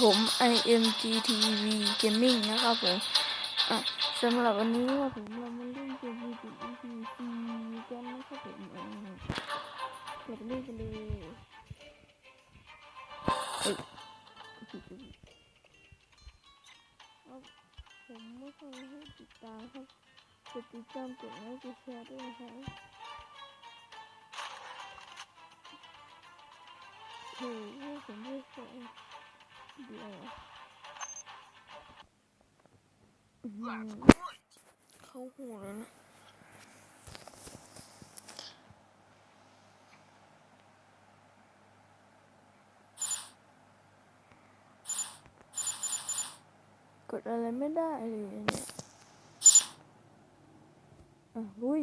ผม IMGTV Gaming นะครับผมสำหรับวันนี้ว่าผมเรามาเล่นเกม VPEC กันนะครับผมเปิดเล่นกันเลยอ้ยผิดผิดผิดเอผมไม่เคยให้ติดตามครับกดติดตามกดไลค์กดแชร์ด้วยนะครับโอ้โหผมไม่เคย เข้าหูแล้วนะกดอะไรไม่ได้เลยเนี่ยอะอุ้ย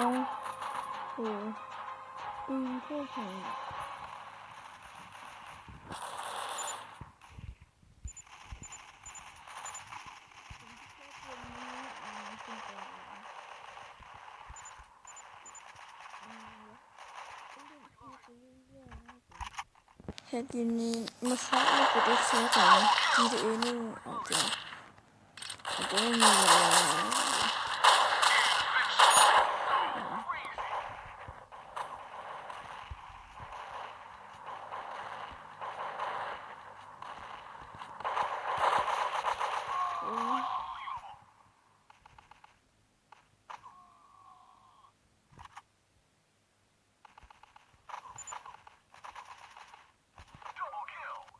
เขาพูดมาเลยสุดยอดอย่างที่สุดมาดูเอาโอ้อืมพวกของแค่ทีนี้มาเข้าไม่กดเอ็กซ์ของ GTA นี่อาจจะอาจจะไม่มีเวลา